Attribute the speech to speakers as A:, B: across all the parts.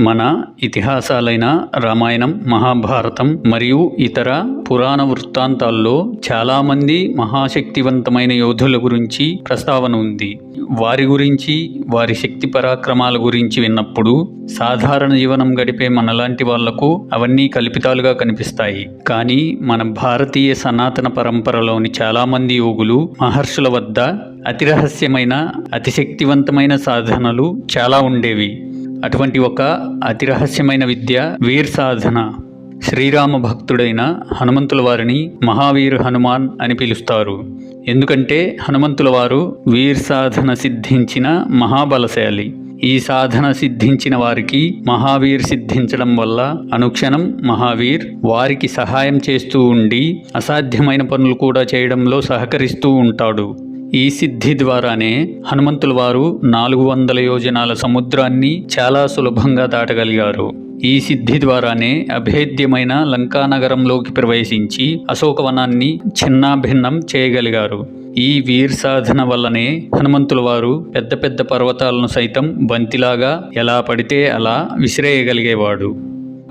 A: మన ఇతిహాసాలైన రామాయణం మహాభారతం మరియు ఇతర పురాణ వృత్తాంతాల్లో చాలామంది మహాశక్తివంతమైన యోధుల గురించి ప్రస్తావన ఉంది. వారి గురించి వారి శక్తి పరాక్రమాల గురించి విన్నప్పుడు సాధారణ జీవనం గడిపే మనలాంటి వాళ్ళకు అవన్నీ కల్పితాలుగా కనిపిస్తాయి. కానీ మన భారతీయ సనాతన పరంపరలోని చాలామంది యోగులు మహర్షుల వద్ద అతి రహస్యమైన సాధనలు చాలా ఉండేవి. అటువంటి ఒక అతి రహస్యమైన విద్య వీర్ సాధన శ్రీరామ భక్తుడైన హనుమంతుల వారిని మహావీర్ హనుమాన్ అని పిలుస్తారు. ఎందుకంటే హనుమంతుల వారు వీర్ సాధన సిద్ధించిన మహాబలశాలి. ఈ సాధన సిద్ధించిన వారికి మహావీర్ సిద్ధించడం వల్ల అనుక్షణం మహావీర్ వారికి సహాయం చేస్తూ ఉండి అసాధ్యమైన పనులు కూడా చేయడంలో సహకరిస్తూ ఉంటాడు. ఈ సిద్ధి ద్వారానే హనుమంతుల వారు నాలుగు వందల యోజనాల సముద్రాన్ని చాలా సులభంగా దాటగలిగారు. ఈ సిద్ధి ద్వారానే అభేద్యమైన లంకానగరంలోకి ప్రవేశించి అశోకవనాన్ని చిన్నాభిన్నం చేయగలిగారు. ఈ వీర్ సాధన వల్లనే హనుమంతుల వారు పెద్ద పెద్ద పర్వతాలను సైతం బంతిలాగా ఎలా పడితే అలా విసిరేయగలిగేవాడు.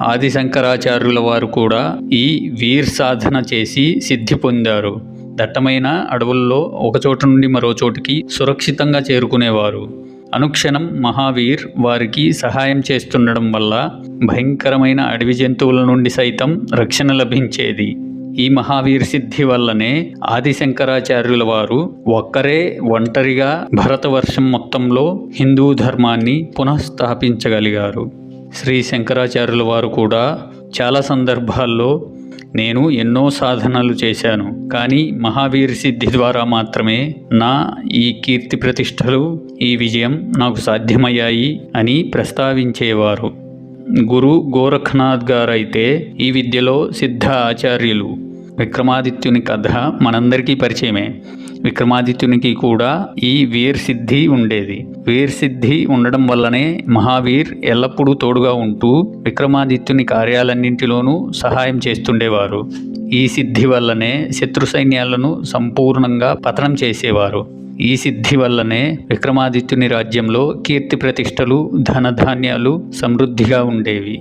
A: ఆది శంకరాచార్యుల వారు కూడా ఈ వీర్ సాధన చేసి సిద్ధి పొందారు. దట్టమైన అడవుల్లో ఒక చోటు నుండి మరో చోటుకి సురక్షితంగా చేరుకునేవారు. అనుక్షణం మహావీర్ వారికి సహాయం చేస్తుండడం వల్ల భయంకరమైన అడవి జంతువుల నుండి సైతం రక్షణ లభించేది. ఈ మహావీర్ సిద్ధి వల్లనే ఆది శంకరాచార్యుల వారు ఒక్కరే ఒంటరిగా భరతవర్షం మొత్తంలో హిందూ ధర్మాన్ని పునఃస్థాపించగలిగారు. శ్రీ శంకరాచార్యుల వారు కూడా చాలా సందర్భాల్లో నేను ఎన్నో సాధనలు చేశాను కానీ మహావీర్ సిద్ధి ద్వారా మాత్రమే నా ఈ కీర్తి ప్రతిష్టలు ఈ విజయం నాకు సాధ్యమయ్యాయి అని ప్రస్తావించేవారు. గురు గోరఖనాథ్ గారైతే ఈ విద్యలో సిద్ధ ఆచార్యులు. విక్రమాదిత్యుని కథ మనందరికీ పరిచయమే. విక్రమాదిత్యునికి కూడా ఈ వీర్ సిద్ధి ఉండేది. వీర్ సిద్ధి ఉండడం వల్లనే మహావీర్ ఎల్లప్పుడూ తోడుగా ఉంటూ విక్రమాదిత్యుని కార్యాలన్నింటిలోనూ సహాయం చేస్తుండేవారు. ఈ సిద్ధి వల్లనే శత్రు సైన్యాలను సంపూర్ణంగా పతనం చేసేవారు. ఈ సిద్ధి వల్లనే విక్రమాదిత్యుని రాజ్యంలో కీర్తి ప్రతిష్టలు ధనధాన్యాలు సమృద్ధిగా ఉండేవి.